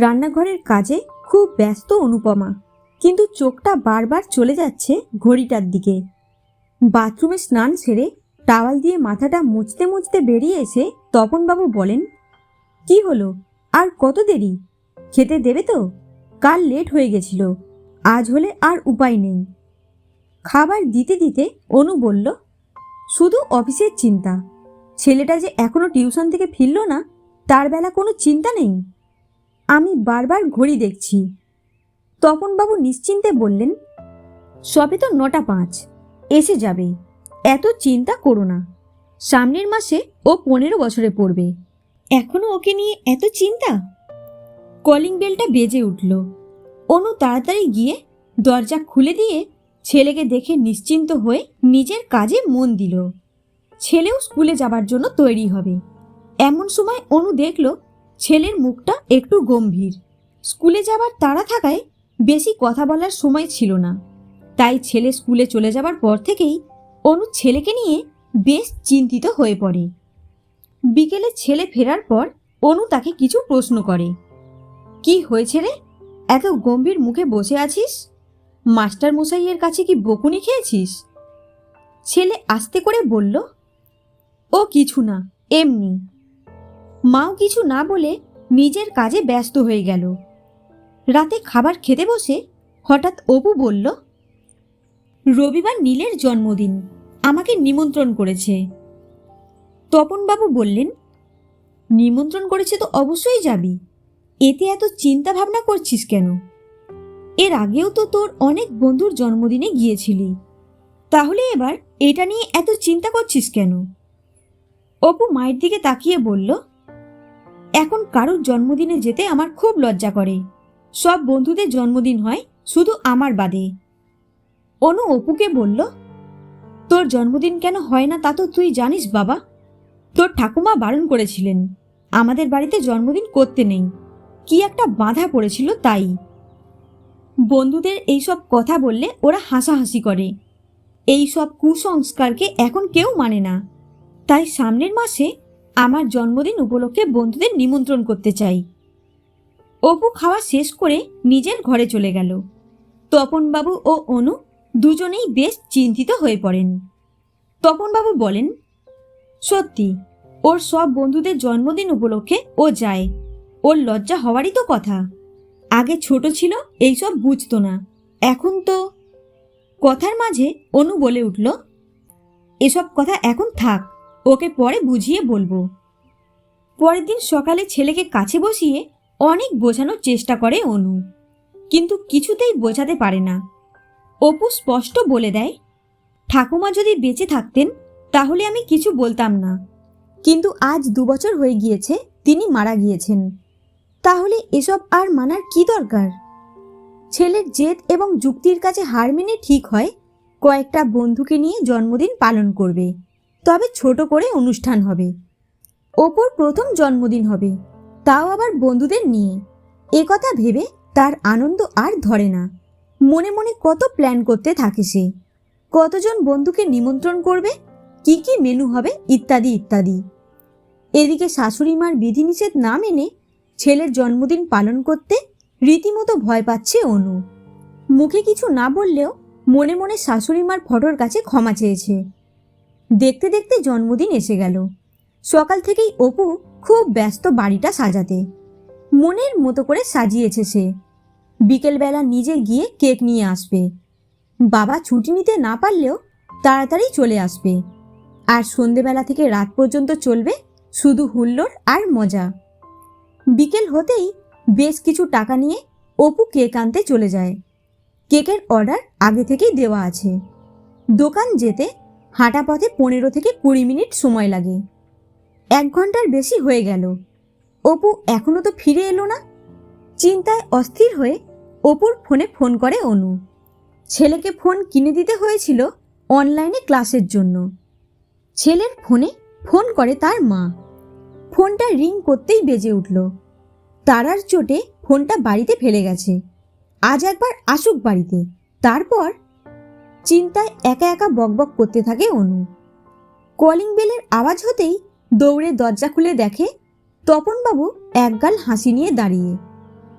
রান্নাঘরের কাজে খুব ব্যস্ত অনুপমা। কিন্তু চোখটা বারবার চলে যাচ্ছে ঘড়িটার দিকে। বাথরুমে স্নান সেরে টাওয়াল দিয়ে মাথাটা মুছতে মুছতে বেরিয়ে এসে তপনবাবু বলেন, কি হলো? আর কত দেরি? খেতে দেবে তো? কাল লেট হয়ে গেছিল। আজ হলে আর উপায় নেই। খাবার দিতে দিতে অনু বলল, শুধু অফিসের চিন্তা। ছেলেটা যে এখনও টিউশন থেকে ফিরল না, তার বেলা কোনো চিন্তা নেই? আমি বারবার ঘড়ি দেখছি। তপনবাবু নিশ্চিন্তে বললেন, সবে তো নটা পাঁচ, এসে যাবে, এত চিন্তা করো না। সামনের মাসে ও পনেরো বছরে পড়বে। এখনও ওকে নিয়ে এত চিন্তা? কলিং বেলটা বেজে উঠল। অনু তাড়াতাড়ি গিয়ে দরজা খুলে দিয়ে ছেলেকে দেখে নিশ্চিন্ত হয়ে নিজের কাজে মন দিল। ছেলেও স্কুলে যাবার জন্য তৈরি হবে। এমন সময় অনু দেখল ছেলের মুখটা একটু গম্ভীর। স্কুলে যাবার তাড়া থাকায় বেশি কথা বলার সময় ছিল না। তাই ছেলে স্কুলে চলে যাবার পর থেকেই অনু ছেলেকে নিয়ে বেশ চিন্তিত হয়ে পড়ে। বিকেলে ছেলে ফেরার পর অনু তাকে কিছু প্রশ্ন করে। কি হয়েছে রে? এত গম্ভীর মুখে বসে আছিস? মাস্টার মশাইয়ের কাছে কি বকুনি খেয়েছিস? ছেলে আস্তে করে বলল, ও কিছু না, এমনি। মাও কিছু না বলে নিজের কাজে ব্যস্ত হয়ে গেল। রাতে খাবার খেতে বসে হঠাৎ অপু বলল, রবিবার নীলের জন্মদিন, আমাকে নিমন্ত্রণ করেছে। তপনবাবু বললেন, নিমন্ত্রণ করেছে তো অবশ্যই যাবি। এতে এত চিন্তা ভাবনা করছিস কেন? এর আগেও তো তোর অনেক বন্ধুর জন্মদিনে গিয়েছিলি। তাহলে এবার এটা নিয়ে এত চিন্তা করছিস কেন? অপু মায়ের দিকে তাকিয়ে বলল এখন কারোর জন্মদিনে যেতে আমার খুব লজ্জা করে। সব বন্ধুদের জন্মদিন হয় শুধু আমার বাদে। অনু অপুকে বলল, তোর জন্মদিন কেন হয় না তা তো তুই জানিস বাবা। তোর ঠাকুমা বারণ করেছিলেন, আমাদের বাড়িতে জন্মদিন করতে নেই। কি একটা বাধা পড়েছিল তাই। বন্ধুদের এইসব কথা বললে ওরা হাসাহাসি করে। এই সব কুসংস্কারকে এখন কেউ মানে না। তাই সামনের মাসে আমার জন্মদিন উপলক্ষে বন্ধুদের নিমন্ত্রণ করতে চাই। অপু খাওয়া শেষ করে নিজের ঘরে চলে গেল। তপনবাবু ও অনু দুজনেই বেশ চিন্তিত হয়ে পড়েন। তপনবাবু বলেন, সত্যি, ওর সব বন্ধুদের জন্মদিন উপলক্ষে ও যায়। ওর লজ্জা হওয়ারই তো কথা। আগে ছোট ছিল, এইসব বুঝতো না। এখন তো কথার মাঝে অনু বলে উঠল, এসব কথা এখন থাক। ওকে পরে বুঝিয়ে বলব। পরের দিন সকালে ছেলেকে কাছে বসিয়ে অনেক বোঝানোর চেষ্টা করে অনু। কিন্তু কিছুতেই বোঝাতে পারে না। অপু স্পষ্ট বলে দেয়, ঠাকুমা যদি বেঁচে থাকতেন, তাহলে আমি কিছু বলতাম না। কিন্তু আজ দু বছর হয়ে গিয়েছে, তিনি মারা গিয়েছেন। তাহলে এসব আর মানার কি দরকার? ছেলের জেদ এবং যুক্তির কাছে হার মেনে ঠিক হয়, কয়েকটা বন্ধুকে নিয়ে জন্মদিন পালন করবে। তবে ছোট করে অনুষ্ঠান হবে। ওপর প্রথম জন্মদিন হবে। তাও আবার বন্ধুদের নিয়ে। এ কথা ভেবে তার আনন্দ আর ধরে না। মনে মনে কত প্ল্যান করতে থাকে সে। কতজন বন্ধুকে নিমন্ত্রণ করবে, কি কি মেনু হবে, ইত্যাদি ইত্যাদি। এদিকে শাশুড়ি মার বিধিনিষেধ না মেনে ছেলের জন্মদিন পালন করতে রীতিমতো ভয় পাচ্ছে অনু। মুখে কিছু না বললেও মনে মনে শাশুড়ি মার ফটোর কাছে ক্ষমা চেয়েছে। দেখতে দেখতে জন্মদিন এসে গেল। সকাল থেকেই অপু খুব ব্যস্ত বাড়িটা সাজাতে। মনের মতো করে সাজিয়েছে সে। বিকেলবেলা নিজে গিয়ে কেক নিয়ে আসবে। বাবা ছুটি নিতে না পারলেও তাড়াতাড়ি চলে আসবে। আর সন্ধেবেলা থেকে রাত পর্যন্ত চলবে শুধু হুল্লোড় আর মজা। বিকেল হতেই বেশ কিছু টাকা নিয়ে অপু কেক আনতে চলে যায়। কেকের অর্ডার আগে থেকেই দেওয়া আছে। দোকান যেতে হাঁটা পথে পনেরো থেকে কুড়ি মিনিট সময় লাগে। এক ঘণ্টার বেশি হয়ে গেল। অপু এখনও তো ফিরে এলো না। চিন্তায় অস্থির হয়ে অপুর ফোনে ফোন করে অনু। ছেলেকে ফোন কিনে দিতে হয়েছিল অনলাইনে ক্লাসের জন্য। ছেলের ফোনে ফোন করে তার মা। ফোনটা রিং করতেই বেজে উঠল। তারার চোটে ফোনটা বাড়িতে ফেলে গেছে। আজ একবার আসুক বাড়িতে। তারপর চিন্তায় একা একা বকবক করতে থাকে অনু। কলিং বেলের আওয়াজ হতেই দৌড়ে দরজা খুলে দেখে তপনবাবু একগাল হাসি নিয়ে দাঁড়িয়ে।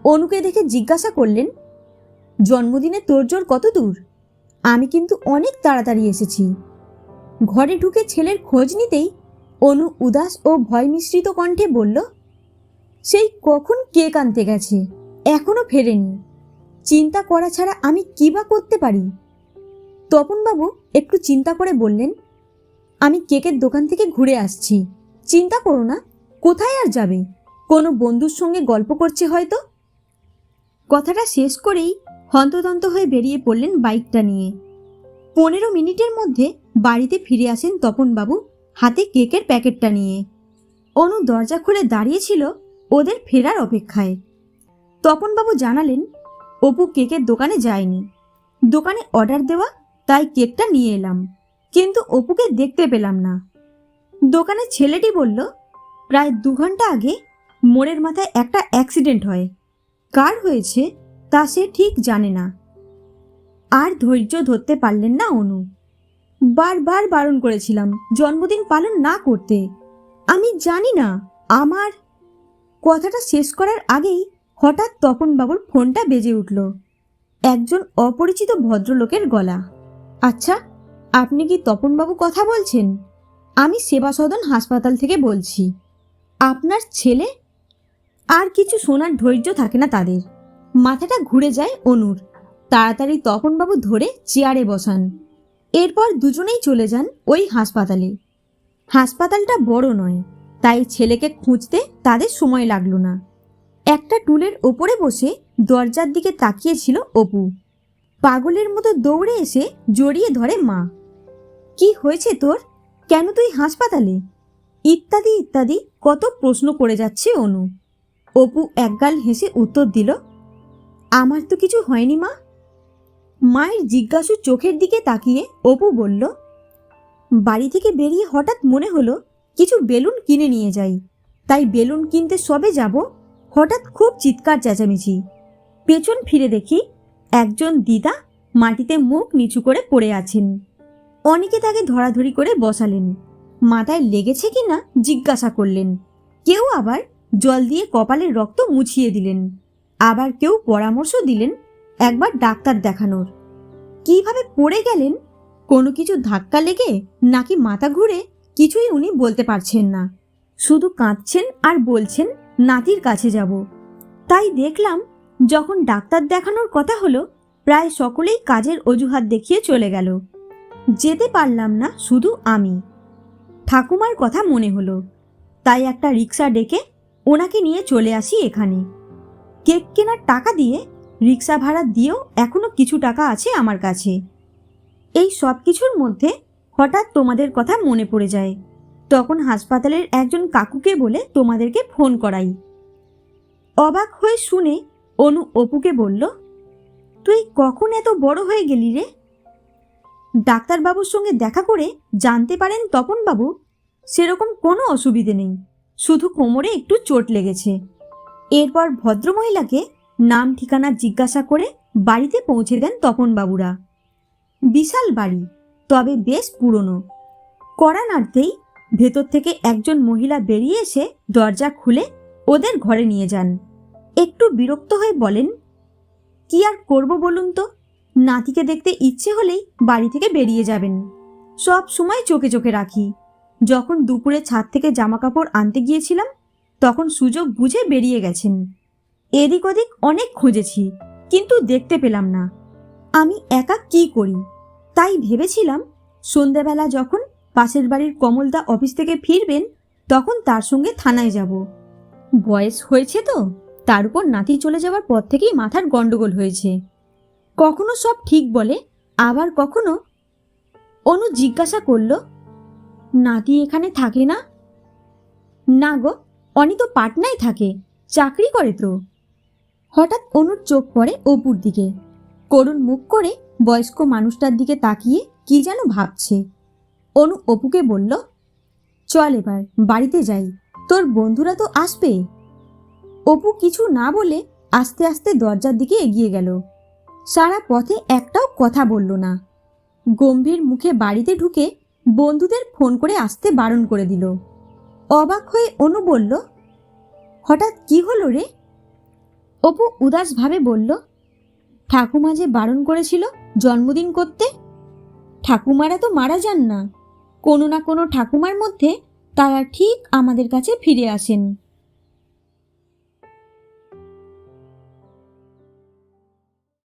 অনুকে দেখে জিজ্ঞাসা করলেন, জন্মদিনে তোড়জোড় কত দূর? আমি কিন্তু অনেক তাড়াতাড়ি এসেছি। ঘরে ঢুকে ছেলের খোঁজ নিতেই অনু উদাস ও ভয় মিশ্রিত কণ্ঠে বলল, সেই কখন কেক আনতে গেছে? এখনও ফেরেনি। চিন্তা করা ছাড়া আমি কী বা করতে পারি? তপনবাবু একটু চিন্তা করে বললেন, আমি কেকের দোকান থেকে ঘুরে আসছি। চিন্তা করো না, কোথায় আর যাবে? কোনো বন্ধুর সঙ্গে গল্প করছে হয়তো? কথাটা শেষ করেই হন্তদন্ত হয়ে বেরিয়ে পড়লেন বাইকটা নিয়ে। পনেরো মিনিটের মধ্যে বাড়িতে ফিরে আসেন তপনবাবু হাতে কেকের প্যাকেটটা নিয়ে। অনু দরজা খুলে দাঁড়িয়েছিল ওদের ফেরার অপেক্ষায়। তপনবাবু জানালেন, অপু কেকের দোকানে যায়নি। দোকানে অর্ডার দেওয়া তাই কেকটা নিয়ে এলাম। কিন্তু অপুকে দেখতে পেলাম না। দোকানের ছেলেটি বলল, প্রায় দু ঘণ্টা আগে মোড়ের মাথায় একটা অ্যাক্সিডেন্ট হয়। কার হয়েছে তা সে ঠিক জানে না। আর ধৈর্য ধরতে পারলেন না অনু। বারবার বারণ করেছিলাম, জন্মদিন পালন না করতে। আমি জানি না, আমার কথাটা শেষ করার আগেই হঠাৎ তপনবাবুর ফোনটা বেজে উঠল। একজন অপরিচিত ভদ্রলোকের গলা। আচ্ছা আপনি কি তপনবাবু কথা বলছেন? আমি সেবা সদন হাসপাতাল থেকে বলছি। আপনার ছেলে? আর কিছু শোনার ধৈর্য থাকে না তাদের। মাথাটা ঘুরে যায় অনুর। তাড়াতাড়ি তপনবাবু ধরে চেয়ারে বসান। এরপর দুজনেই চলে যান ওই হাসপাতালে। হাসপাতালটা বড় নয়, তাই ছেলেকে খুঁজতে তাদের সময় লাগল না। একটা টুলের ওপরে বসে দরজার দিকে তাকিয়েছিল অপু। পাগলের মতো দৌড়ে এসে জড়িয়ে ধরে মা। কি হয়েছে তোর? কেন তুই হাসপাতালে? ইত্যাদি ইত্যাদি কত প্রশ্ন করে যাচ্ছে অনু। অপু একগাল হেসে উত্তর দিল, আমার তো কিছু হয়নি মা। মায়ের জিজ্ঞাসু চোখের দিকে তাকিয়ে অপু বলল, বাড়ি থেকে বেরিয়ে হঠাৎ মনে হলো কিছু বেলুন কিনে নিয়ে যাই। তাই বেলুন কিনতে সবে যাব, হঠাৎ খুব চিৎকার চেঁচামেচি। পেছন ফিরে দেখি একজন দিদা মাটিতে মুখ নিচু করে পড়ে আছেন। অনেকে তাকে ধরাধরি করে বসালেন। মাথায় লেগেছে কি না জিজ্ঞাসা করলেন। কেউ আবার জল দিয়ে কপালের রক্ত মুছিয়ে দিলেন। আবার কেউ পরামর্শ দিলেন একবার ডাক্তার দেখানোর। কীভাবে পড়ে গেলেন? কোনো কিছু ধাক্কা লেগে নাকি মাথা ঘুরে কিছুই উনি বলতে পারছেন না। শুধু কাঁদছেন আর বলছেন, নাতির কাছে যাব। তাই দেখলাম যখন ডাক্তার দেখানোর কথা হলো, প্রায় সকলেই কাজের অজুহাত দেখিয়ে চলে গেল। যেতে পারলাম না শুধু আমি। ঠাকুমার কথা মনে হলো। তাই একটা রিক্সা ডেকে ওনাকে নিয়ে চলে আসি এখানে। কেক কেনার টাকা দিয়ে রিক্সা ভাড়া দিয়েও এখনও কিছু টাকা আছে আমার কাছে। এই সব কিছুর মধ্যে হঠাৎ তোমাদের কথা মনে পড়ে যায়। তখন হাসপাতালের একজন কাকুকে বলে তোমাদেরকে ফোন করাই। অবাক হয়ে শুনে অনু অপুকে বলল, তুই কখন এত বড় হয়ে গেলি রে? ডাক্তারবাবুর সঙ্গে দেখা করে জানতে পারেন তপনবাবু, সেরকম কোনো অসুবিধে নেই, শুধু কোমরে একটু চোট লেগেছে। এরপর ভদ্রমহিলাকে নাম ঠিকানা জিজ্ঞাসা করে বাড়িতে পৌঁছে দেন তপনবাবুরা। বিশাল বাড়ি, তবে বেশ পুরনো। কড়া ভেতর থেকে একজন মহিলা বেরিয়ে এসে দরজা খুলে ওদের ঘরে নিয়ে যান। একটু বিরক্ত হয়ে বলেন, কি আর করব বলুন তো? নাতিকে দেখতে ইচ্ছে হলেই বাড়ি থেকে বেরিয়ে যাবেন। সব সময় চোখে চোখে রাখি। যখন দুপুরে ছাদ থেকে জামা কাপড় আনতে গিয়েছিলাম, তখন সুযোগ বুঝে বেরিয়ে গেছেন। এদিক ওদিক অনেক খুঁজেছি, কিন্তু দেখতে পেলাম না। আমি একা কি করি? তাই ভেবেছিলাম, সন্ধেবেলা যখন পাশের বাড়ির কমলদা অফিস থেকে ফিরবেন, তখন তার সঙ্গে থানায় যাব। বয়স হয়েছে তো? তার উপর নাতি চলে যাওয়ার পর থেকেই মাথার গন্ডগোল হয়েছে। কখনো সব ঠিক বলে, আবার কখনো অনু জিজ্ঞাসা করল, নাতি এখানে থাকে না? না গো, অনি তো পাটনায় থাকে, চাকরি করে তো। হঠাৎ অনুর চোখ পড়ে অপুর দিকে। করুণ মুখ করে বয়স্ক মানুষটার দিকে তাকিয়ে কি যেন ভাবছে। অনু অপুকে বলল, চল এবার, বাড়িতে যাই, তোর বন্ধুরা তো আসবে? অপু কিছু না বলে আস্তে আস্তে দরজার দিকে এগিয়ে গেল। সারা পথে একটাও কথা বলল না। গম্ভীর মুখে বাড়িতে ঢুকে বন্ধুদের ফোন করে আসতে বারণ করে দিল। অবাক হয়ে অনু বলল, হঠাৎ কি হলো রে? অপু উদাসভাবে বলল, ঠাকুমা যে বারণ করেছিল জন্মদিন করতে, ঠাকুমারা তো মারা যান না। কোনো না কোনো ঠাকুমার মধ্যে তারা ঠিক আমাদের কাছে ফিরে আসেন।